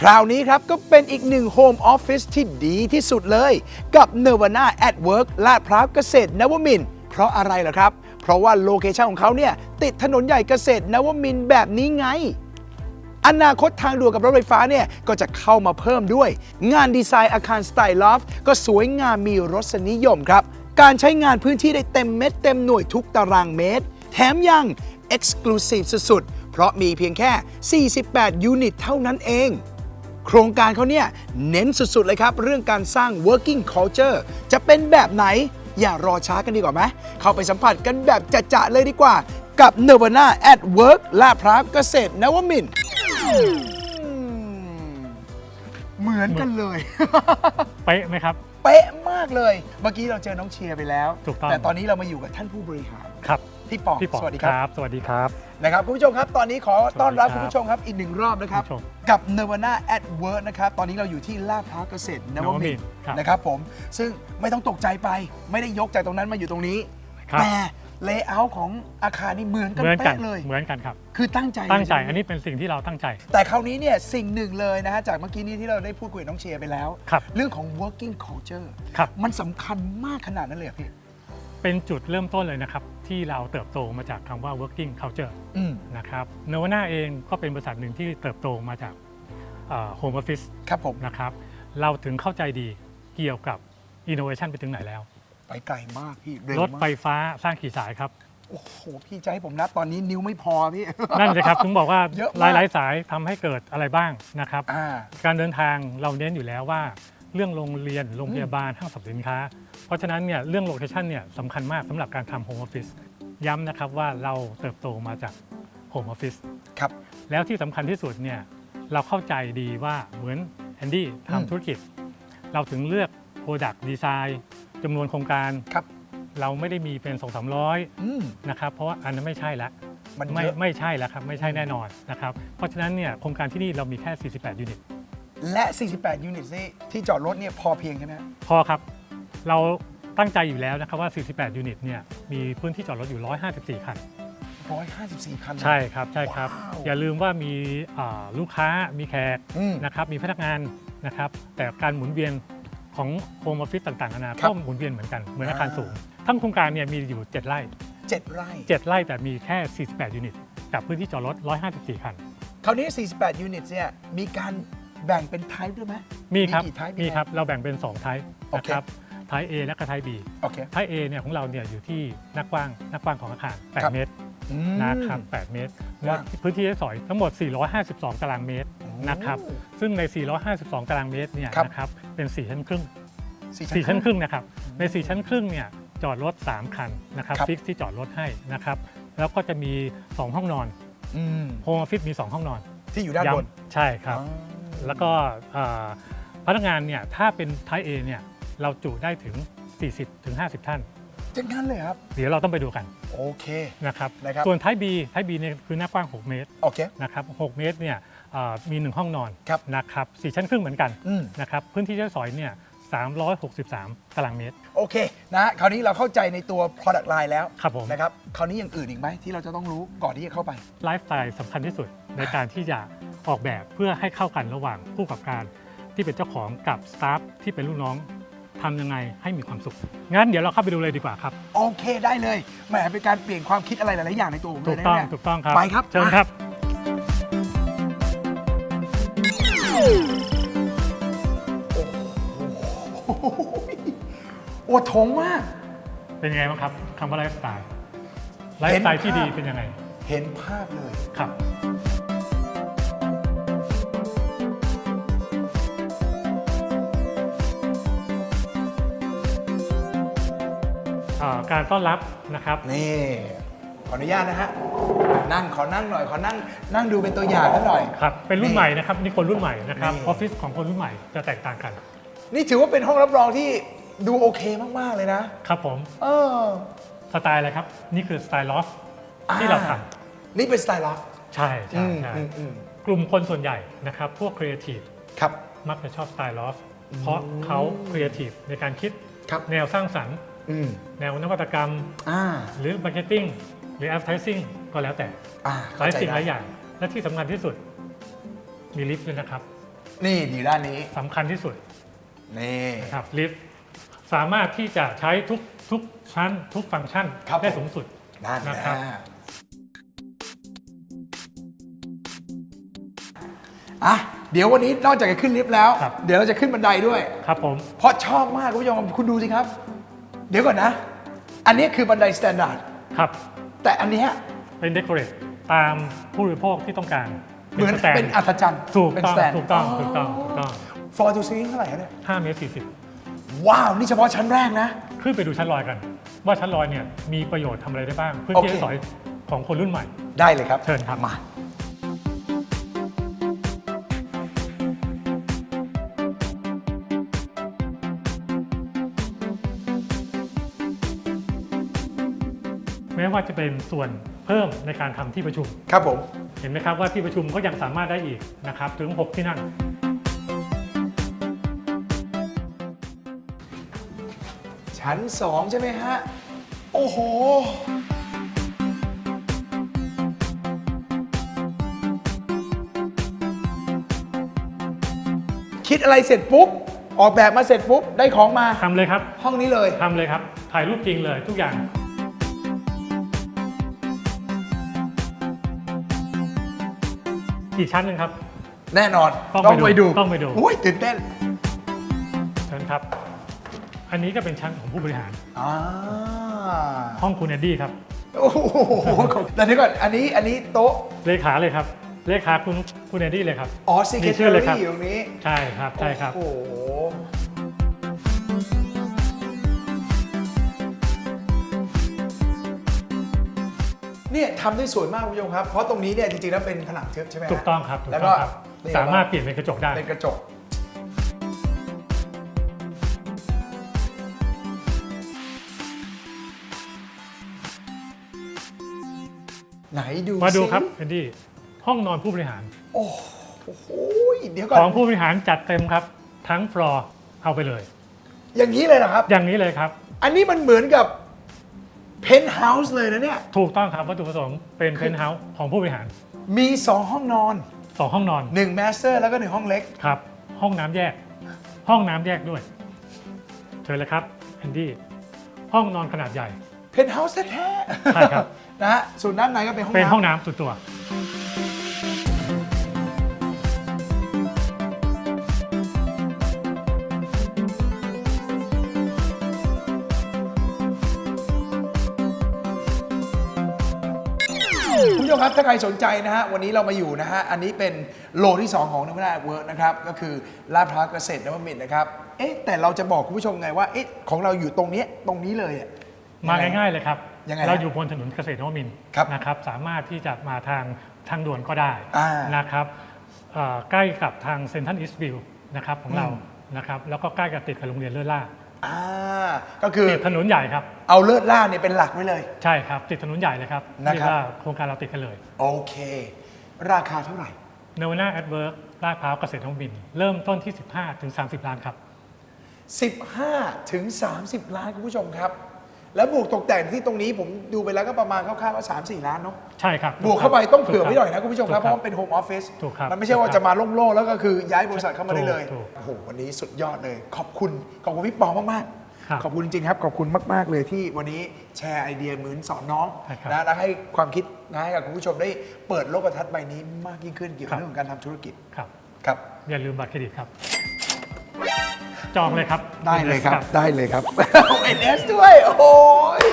คราวนี้ครับ ก็เป็นอีกหนึ่งโฮมออฟฟิศที่ดีที่สุดเลย กับ Nirvana at Work ลาดพร้าวเกษตรนวมินเพราะอะไรล่ะครับ เพราะว่าโลเคชั่นของเขาเนี่ย ติดถนนใหญ่เกษตรนวมินแบบนี้ไง อนาคตทางด่วนกับรถไฟฟ้าเนี่ย ก็จะเข้ามาเพิ่มด้วย งานดีไซน์อาคารสไตล์ลอฟก็สวยงามมีรสนิยมครับ การใช้งานพื้นที่ได้เต็มเม็ดเต็มหน่วยทุกตารางเมตร แถมยัง Exclusive สุดๆเพราะมีเพียงแค่ 48 ยูนิตเท่านั้นเอง โครงการเขาเนี่ยเน้นสุดๆเลยครับ เรื่องการสร้าง working culture จะเป็นแบบไหนอย่ารอช้ากันดีกว่าไหมเข้าไปสัมผัสกันแบบจะๆเลยดีกว่า กับ Nirvana at Work ลาดพร้าวเกษตรนวมินทร์อืมเหมือนกันเลย เป๊ะไหมครับ เป๊ะมากเลย เมื่อกี้เราเจอน้องเชียร์ไปแล้ว ถูกต้อง แต่ตอนนี้เรามาอยู่กับท่านผู้บริหาร ครับพี่ป๋องพี่ป๋องสวัสดีครับ สวัสดีครับ นะครับคุณผู้ชมครับ ตอนนี้ขอต้อนรับสวัคุณสดีครับผู้ชมครับอีกหนึ่งรอบนะครับคุณผู้ชม กับ Nirvana at Work นะครับ ตอนนี้เราอยู่ที่ลาดพร้าวเกษตรนวมินทร์ครับนะครับผม ซึ่งไม่ต้องตกใจไป ไม่ได้ยกจากตรงนั้นมาอยู่ตรงนี้ ครับ แต่เลเยอร์ของอาคารนี่เหมือนกันเหมือนกันเป๊ะเลย เหมือนกันครับ คือตั้งใจตั้งใจเลยช่ไหมอันนี้เป็นสิ่งที่เราตั้งใจ แต่คราวนี้เนี่ยสิ่งหนึ่งเลยนะฮะจากเมื่อกี้นี้ที่เราได้พูดคุยกับน้องเชียร์ไปแล้ว ครับ เรื่องของ working culture ครับ มันสำคัญมากขนาดนั้นเลยเหรอพี่ เป็นจุดเริ่มต้นเลยนะครับ ที่เราเติบโตมาจากคำว่า working culture อืม นะครับเนวนาเองก็เป็นบริษัทหนึ่งที่เติบโตมาจากโฮมออฟฟิศครับผมนะครับ เราถึงเข้าใจดีเกี่ยวกับ innovation ไปถึงไหนแล้ว ไปไกลมากพี่เร็วรถมาไฟกฟ้าสร้างกี่สายครับ โอ้โห พี่จะให้ผมนับตอนนี้นิ้วไม่พอพี่ นั่นเลยครับถึงบอกว่าเยอะหมากลายๆสายทำให้เกิดอะไรบ้างนะครับอ่าการเดินทางเราเน้นอยู่แล้วว่า เรื่องโรงเรียนโรงพยาบาลห้างสรรพสินค้า เพราะฉะนั้นเนี่ยเรื่องโลเคชันเนี่ยสำคัญมากสำหรับการทำโฮมออฟฟิศย้ำนะครับว่าเราเติบโตมาจาก โฮมออฟฟิศครับ แล้วที่สำคัญที่สุดเนี่ยเราเข้าใจดีว่าเหมือนแอนดี้อืม ทำธุรกิจ เราถึงเลือก Product Design จำนวนโครงการ ครับ เราไม่ได้มีเป็น 2 3 0 0อืมนะครับเพราะว่าอันนั้นไม่ใช่ละมันไม่เยอะไม่ใช่แล้วครับ ไม่ใช่แน่นอนนะครับเพราะฉะนั้นเนี่ยโครงการที่นี่เรามีแค่ 48 ยูนิต และ 48 ยูนิตนี่ที่จอดรถเนี่ยพอเพียงใช่ไหมฮะพอครับ เราตั้งใจอยู่แล้วนะครับว่า 48 ยูนิตเนี่ยมีพื้นที่จอดรถอยู่ 154 คัน 154 คันเลยใช่ครับใช่ครับ ว้าวอย่าลืมว่ามีอ่าลูกค้ามีแขกอืมนะครับมีพนักงานนะครับ แต่การหมุนเวียนของโฮมออฟฟิศต่างๆนานาครัก็บหมุนเวียนเหมือนกันเหมือนอาคารอ่า สูง ทั้งโครงการเนี่ยมีอยู่ 7 ไร่7ไร่ 7 ไร่แต่มีแค่ 48 ยูนิตกับพื้นที่จอดรถ 154 คัน คราวนี้ 48 ยูนิตเนี่ยมีการแบ่งเป็นไทป์ด้วยไหมมีครับกี่ type มีครับ เราแบ่งเป็น 2 ไทป์โอนะเคครับไทป์ A และก็ไทป์ B โอเค ไทป์ A เนี่ยของเราเนี่ยอยู่ที่หน้ากว้างหน้ากว้างของอาคาร ครับ8 เมตร อืม นะครับ 8 เมตรกและว้างพื้นที่ใช้สอยทั้งหมด 452 ตารางเมตรโอ้นะครับ ซึ่งใน 452 ตารางเมตรเนี่ยครับ นะครับ เป็น 4 ชั้นครึ่ง สี่4 ชั้นครึ่งนะครับ ใน 4 ชั้นครึ่งเนี่ยจอดรถ 3 คันนะครับครับ ฟิกที่จอดรถให้นะครับ แล้วก็จะมี 2 ห้องนอนอืมโฮมออฟฟิศมี 2 ห้องนอนที่อยู่ด้านบนย้ำใช่ครับ อ๋อ แล้วก็เอ่อพนักงานเนี่ยถ้าเป็นไทป์ A เนี่ยเราจุได้ถึง 40ถึง50 ท่าน จังงั้นเลยครับ เดี๋ยวเราต้องไปดูกันโอเค นะครับ นะครับ ส่วนไทป์ B ไทป์ B เนี่ยคือหน้ากว้าง 6 เมตรโอเค นะครับ6เมตรเนี่ยเอ่อมี 1 ห้องนอนครับ นะครับสี่ชั้นครึ่งเหมือนกันอืมนะครับพื้นที่ใช้สอยเนี่ย363 ตารางเมตร โอเคนะฮะคราวนี้เราเข้าใจในตัว product line แล้วครับผม นะครับคราวนี้อย่างอื่นอีกไหมที่เราจะต้องรู้ก่อนที่จะเข้าไป ไลฟ์สไตล์สำคัญที่สุดในการที่จะออกแบบเพื่อให้เข้ากันระหว่างผู้ประกอบการ ที่เป็นเจ้าของกับสตาฟที่เป็นลูกน้อง ทำยังไงให้มีความสุข งั้นเดี๋ยวเราเข้าไปดูเลยดีกว่าครับ โอเคได้เลยแหมเป็นการเปลี่ยนความคิดอะไรหลายๆอย่างในตัวผมเลถูยกนะต้องเนี่ย ถูกต้องครับไปครับ เชิญครับ โอ้โหอวดโถงมาก เป็นยังไงบ้างครับคำว่าไลฟ์สไตล์ไลเห็ฟ์นสไตล์ที่ภาพดีเป็นยังไงเห็นภาพเลย ครับ การต้อนรับนะครับ นี่ขออนุญาตนะฮะนั่งขอนั่งหน่อยขอนั่งนั่งดูเป็นตัวอย่างกันหน่อย ครับเป็นรุ่นใหม่นะครับนี่คนรุ่นใหม่นะครับนี่ ออฟฟิศของคนรุ่นใหม่จะแตกต่างกันนี่ถือว่าเป็นห้องรับรองที่ดูโอเคมากๆเลยนะ ครับผมเออสไตล์อะไรครับ นี่คือสไตล์ลอฟที่เราทนี่เป็นสไตล์ลัฟำใช่ใช่ใช่อืมอืมกลุ่มคนส่วนใหญ่นะครับ พวกครีเอทีฟครับ มักจะชอบสไตล์ลอฟเพราะเขาครีเอทีฟในการคิดครับ แนวสร้างสรรค์ อืมแนวนวัตกรรม อ่า หรือมาร์เก็ตติ้งหรือแอดเ i ซิ่งก็แล้วแต่อ่าหลายเข้ใจสิ่งหลายได้อย่าง และที่สำคัญที่สุด มีลิฟต์ด้วยนะครับนี่อยู่ด้านนี้ สำคัญที่สุดนี่ นะครับลิฟต์สามารถที่จะใช้ทุกทุกชั้น ทุกฟังก์ชันครับได้ผม สูงสุด ด้านหนะครัน้าบ อะ เดี๋ยววันนี้นอกจากจะขึ้นลิฟต์แล้ว ครับ เดี๋ยวเราจะขึ้นบันไดด้วย ครับผม เพราะชอบมากคุณผู้ชมคุณดูสิครับ เดี๋ยวก่อนนะ อันนี้คือบันไดสแตนดาร์ดครับ แต่อันเนี้ยเป็นเด o อเรทตามผู้บริโภคที่ต้องการเหมือนสแตเป็นอัศจรรย์ถูกเป็นต้อสงแตนถูกต้องถูกต้องถูกต้องฟอร์จูซิงเท่าไหร่เนี่ย5เมตร40ว้าว นี่เฉพาะชั้นแรกนะขึ้นไปดูชั้นลอยกัน ว่าชั้นลอยเนี่ยมีประโยชน์ทำอะไรได้บ้าง เพื่อโอที่เค จะสอยของคนรุ่นใหม่ ได้เลยครับเชิญครับ มา แม้ว่าจะเป็นส่วนเพิ่มในการทำที่ประชุม ครับผม เห็นไหมครับว่าที่ประชุมก็ยังสามารถได้อีกนะครับถึง 6 ที่นั่ง ชั้น 2 ใช่ไหมฮะ โอ้โหคิดอะไรเสร็จปุ๊บ ออกแบบมาเสร็จปุ๊บ ได้ของมาทำเลยครับ ห้องนี้เลยทำเลยครับ ถ่ายรูปจริงเลยทุกอย่าง อีกชั้นหนึ่งครับ แน่นอนต้องไปดูต้องไปดูอุ้ยตื่นเต้นเชิญครับ อันนี้ก็เป็นชั้นของผู้บริหารอ่าห้องคุณเอ็ดดี้ครับโอ้โหแต่เดี๋ยวก่อนอันนี้อันนี้โต๊ะเลขาเลยครับเลขาคุณคุณเอ็ดดี้เลยครับอ๋อมี secretary ชื่อเลยครับอยู่ตรงนี้ใช่ครับใช่ครับโอ้โห เนี่ยทำได้สวยมากคุณผู้ชมครับ เพราะตรงนี้เนี่ยจริงๆแล้วเป็นผนังทึบใช่ไหมฮะ ถูกต้องครับถูกแล้วต้ก็องครับ นี่สามารถเปลี่ยนเป็นกระจกได้ เป็นกระจก ไหนดูมาดูสิครับเอ็ดดี้ห้องนอนผู้บริหาร โอ้โหเดี๋ยวก่อของน ผู้บริหารจัดเต็มครับ ทั้งฟลอร์เอาไปเลย อย่างนี้เลยนะครับ อย่างนี้เลยครับ อันนี้มันเหมือนกับ เพนท์เฮาส์เลยนะเนี่ย ถูกต้องครับวัตถุประสงค์เป็นเพนท์เฮาส์ของผู้บริหาร มี 2 ห้องนอนสองห้องนอน1 Master แล้วก็ 1 ห้องเล็ก ครับ ห้องน้ำแยก ห้องน้ำแยกด้วย เชิญเลยครับแอนดี้ห้องนอนขนาดใหญ่ เพนท์เฮาส์แท้ๆใช่ครับ นะฮะส่วนด้านในก็เป็นห้องเป็นน้ำห้องน้ำส่วนตัวคุณ ผู้ชมครับถ้าใครสนใจนะฮะวันนี้เรามาอยู่นะฮะอันนี้เป็นโลที่ 2 ของนวัตเวิร์กนะครับก็คือลาดพร้าวเกษตรนวมินทร์นะครับเอ๊ะแต่เราจะบอกคุณผู้ชมไงว่าเอ๊ะของเราอยู่ตรงเนี้ยตรงนี้เลยอะ มาง่ายๆเลยครับ ยังไงฮะเราอยู่บนถนนเกษตรนวมินทร์ครับนะครับสามารถที่จะมาทางทางด่วนก็ได้อ่านะครับเอ่อใกล้กับทางเซนทันอิสต์วิวนะครับของเราอืมนะครับแล้วก็ใกล้กับติดกับโรงเรียนเลิศล่า อ่าก็คือติดถนนใหญ่ครับ เอาเลิศล่าเนี่ยเป็นหลักไว้เลย ใช่ครับ ติดถนนใหญ่เลยครับนะครับ เรียกว่าโครงการเราติดกันเลยโอเค ราคาเท่าไหร่ เนวนาแอดเวิร์กลาดพร้าวเกษตรนวมินทร์เริ่มต้นที่ 15ถึง30 ล้านครับ 15 ถึง 30 ล้านคุณผู้ชมครับ แล้วบวกตกแต่งที่ตรงนี้ผมดูไปแล้วก็ประมาณคร่าวๆว่า3 4ล้านเนาะใช่ครับบวกเข้าไปต้องเผื่อถูกไว้หน่อยนะคุณผู้ชมครับเพถูกราะว่าเป็นโฮมออฟฟิศถูกครับมันไม่ใช่ว่าจะมาโล่งๆแล้วก็คือย้ายบริษัทเข้ามาได้เลยถูกถูกโอ้โหวันนี้สุดยอดเลย ขอบคุณขอบคุณพี่ปอมากครับๆขอบคุณจริงๆครับ ขอบคุณมาก ๆ เลยที่วันนี้แชร์ไอเดียเหมือนสอนน้องใช่ครับนะและให้ความคิดนะให้กับคุณผู้ชมได้เปิดโลกทัศน์ใบนี้มากยิ่งขึ้นเกี่ยวกับครับเรื่องของการทำธุรกิจครับครับอย่าลืมบัตรเครดิตครับ จองเลยครับ ได้เลยครับครับ ได้เลยครับ เอ็นเอสด้วย โอ้ย